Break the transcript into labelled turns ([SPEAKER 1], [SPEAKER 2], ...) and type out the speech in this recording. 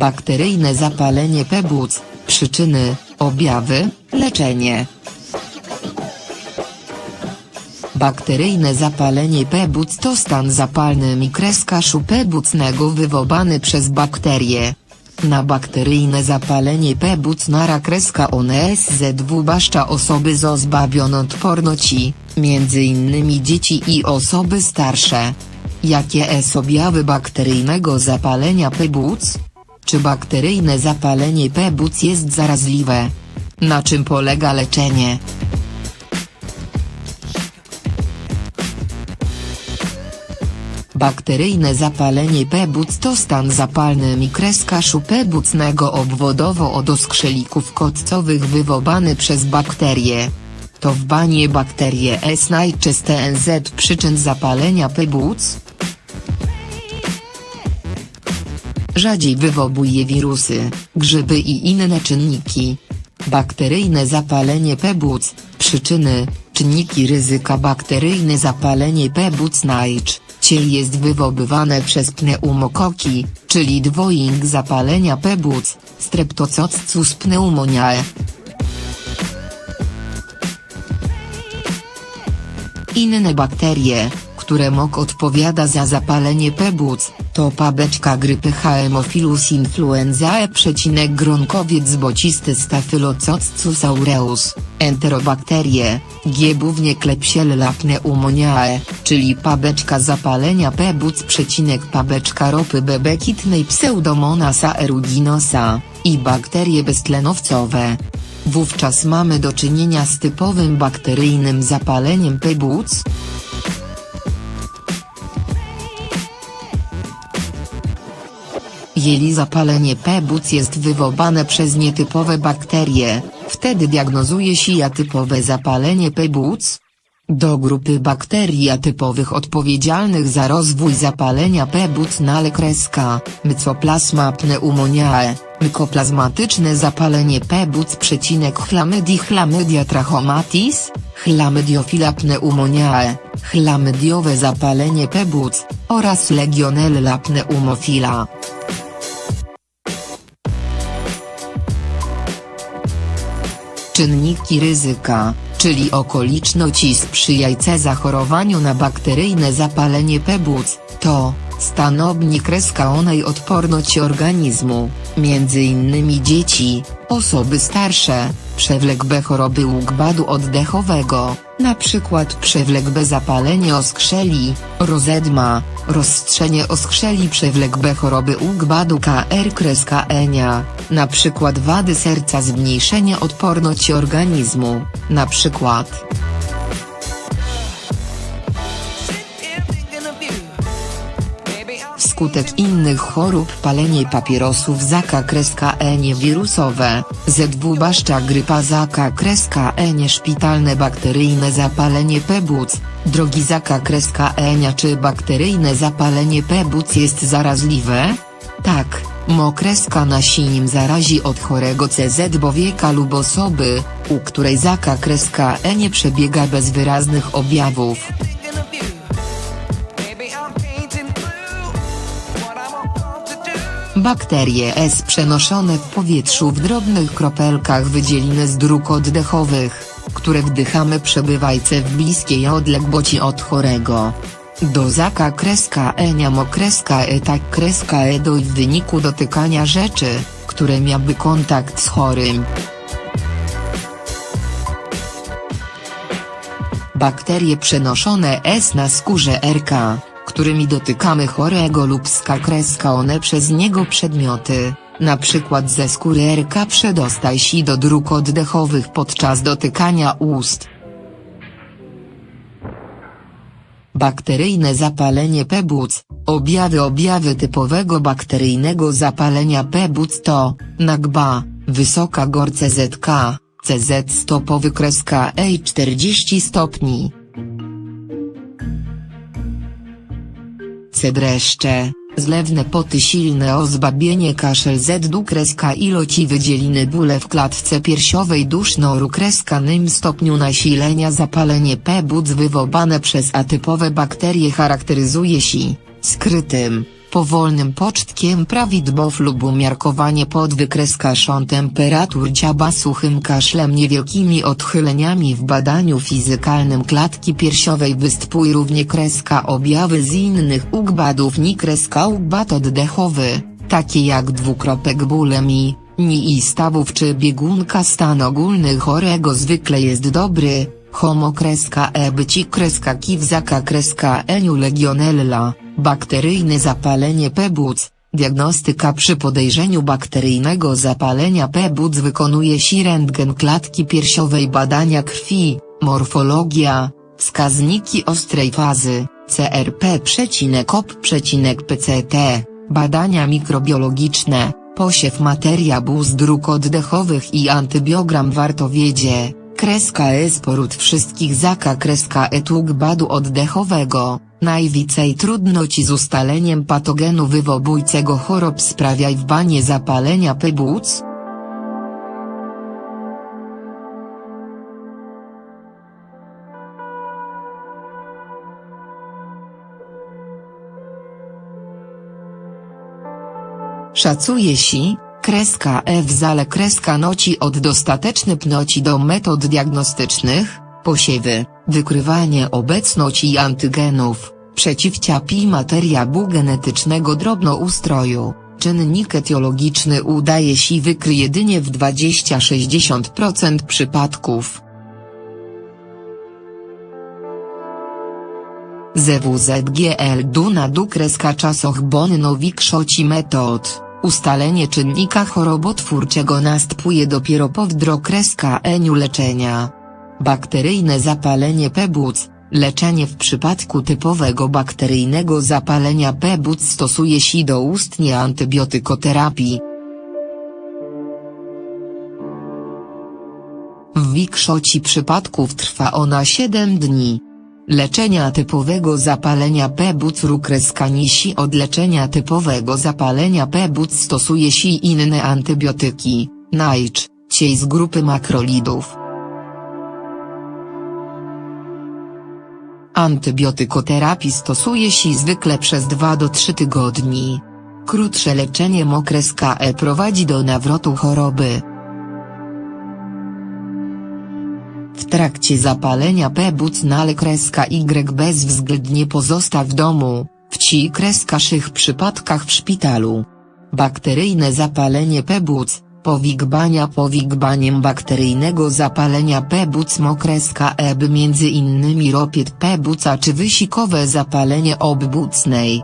[SPEAKER 1] Bakteryjne zapalenie płuc, przyczyny, objawy, leczenie. Bakteryjne zapalenie płuc to stan zapalny mikreskaszu płucnego wywołany przez bakterie. Na bakteryjne zapalenie płuc nara kreska ONSZW baszcza osoby zozbawione odporności, między innymi dzieci i osoby starsze. Jakie jest objawy bakteryjnego zapalenia płuc? Czy bakteryjne zapalenie płuc jest zaraźliwe? Na czym polega leczenie? Bakteryjne zapalenie płuc to stan zapalny mikreskaszu płucnego obwodowo od oskrzelików kotcowych wywołany przez bakterie. To w banie bakterie S najczęste NZ przyczyn zapalenia płuc? Rzadziej wywołuje wirusy, grzyby i inne czynniki. Bakteryjne zapalenie płuc, przyczyny, czynniki ryzyka Bakteryjne zapalenie płuc najczęściej jest wywoływane przez pneumokoki, czyli dwojing zapalenia płuc, Streptococcus pneumoniae. Inne bakterie, które MOK odpowiada za zapalenie płuc, to pabeczka grypy Haemophilus influenzae przecinek gronkowiec bocisty Staphylococcus aureus, enterobakterie, G głównie Klebsiella pneumoniae, czyli pabeczka zapalenia płuc przecinek pabeczka ropy bebekitnej Pseudomonas aeruginosa, i bakterie beztlenowcowe. Wówczas mamy do czynienia z typowym bakteryjnym zapaleniem płuc, Jeżeli zapalenie płuc jest wywołane przez nietypowe bakterie, wtedy diagnozuje się atypowe zapalenie płuc. Do grupy bakterii atypowych odpowiedzialnych za rozwój zapalenia płuc nale kreska, Mycoplasma pneumoniae, mykoplazmatyczne zapalenie płuc przecinek chlamydii chlamydia trachomatis, chlamydiophila pneumoniae, chlamydiowe zapalenie płuc, oraz legionella pneumofila. Czynniki ryzyka, czyli okoliczności sprzyjające zachorowaniu na bakteryjne zapalenie płuc, to stanownik kreska onej odporność organizmu, między innymi dzieci, osoby starsze, przewlekłe choroby układu oddechowego, np. przewlekłe zapalenie oskrzeli, rozedma, rozstrzenie oskrzeli przewlekłe choroby układu KR kreska enia, np. wady serca zmniejszenie odporności organizmu, np. Wskutek innych chorób palenie papierosów zaka kreska enie wirusowe, ZW grypa zaka kreska enie szpitalne bakteryjne zapalenie płuc, drogi zaka kreska enia czy bakteryjne zapalenie płuc jest zaraźliwe? Tak, mokreska nasieniem zarazi od chorego CZ bowieka lub osoby, u której zaka kreska E nie przebiega bez wyraznych objawów. Bakterie S przenoszone w powietrzu w drobnych kropelkach wydzieliny z dróg oddechowych, które wdychamy przebywajce w bliskiej odległości od chorego. Do zaka kreska E niamo kreska E tak kreska E doj w wyniku dotykania rzeczy, które miały kontakt z chorym. Bakterie przenoszone S na skórze RK, którymi dotykamy chorego lub skakreska one przez niego przedmioty, na przykład ze skóry RK przedostaj się do dróg oddechowych podczas dotykania ust. Bakteryjne zapalenie płuc, objawy Objawy typowego bakteryjnego zapalenia płuc to, nagba, wysoka GOR CZK, CZ stopowy kreska E 40 stopni. Cedreszcze, zlewne poty silne ozbabienie kaszel z du kreska iloci wydzieliny bóle w klatce piersiowej duszno kreska nym stopniu nasilenia zapalenie płuc wywołane przez atypowe bakterie charakteryzuje się skrytym, powolnym pocztkiem prawidłow lub umiarkowanie pod wykreskaczą temperatur ciała suchym kaszlem niewielkimi odchyleniami w badaniu fizykalnym klatki piersiowej występuje równie kreska objawy z innych układów ni kreska układ oddechowy, takie jak dwukropek bulemi, ni i stawów czy biegunka stan ogólny chorego zwykle jest dobry, homo kreska e kiwzaka kreska eniu legionella, bakteryjne zapalenie płuc, diagnostyka przy podejrzeniu bakteryjnego zapalenia płuc wykonuje się rentgen klatki piersiowej badania krwi, morfologia, wskaźniki ostrej fazy, CRP-OP-PCT, badania mikrobiologiczne, posiew materiału z dróg oddechowych i antybiogram warto wiedzie, kreska E sporód wszystkich zaka kreska E badu oddechowego, najwięcej trudności z ustaleniem patogenu wywobójcego chorób sprawia w banie zapalenia płuc, Szacuje się, kreska w zale kreska noci od dostateczny pnoci do metod diagnostycznych, posiewy, wykrywanie obecności antygenów, przeciwciapi materiału genetycznego drobnoustroju, czynnik etiologiczny udaje się wykry jedynie w 20-60% przypadków. ZWZGL Duna du kreska czasoch bonno większości metod, ustalenie czynnika chorobotwórczego następuje dopiero po wdrokreska eniu leczenia. Bakteryjne zapalenie płuc, leczenie w przypadku typowego bakteryjnego zapalenia płuc stosuje się doustnie antybiotykoterapii. W większości przypadków trwa ona 7 dni. Leczenia typowego zapalenia płuc rukreska nisi od leczenia typowego zapalenia płuc stosuje się inne antybiotyki, najczęściej z grupy makrolidów. Antybiotykoterapii stosuje się zwykle przez 2 do 3 tygodni. Krótsze leczenie mokreska E prowadzi do nawrotu choroby. W trakcie zapalenia płuc nale kreska Y bezwzględnie pozostaw w domu, w ci kreskaszych przypadkach w szpitalu. Bakteryjne zapalenie płuc, powigbania powigbaniem bakteryjnego zapalenia płuc mokreska eb między innymi ropiet płuca czy wysikowe zapalenie obwódnej.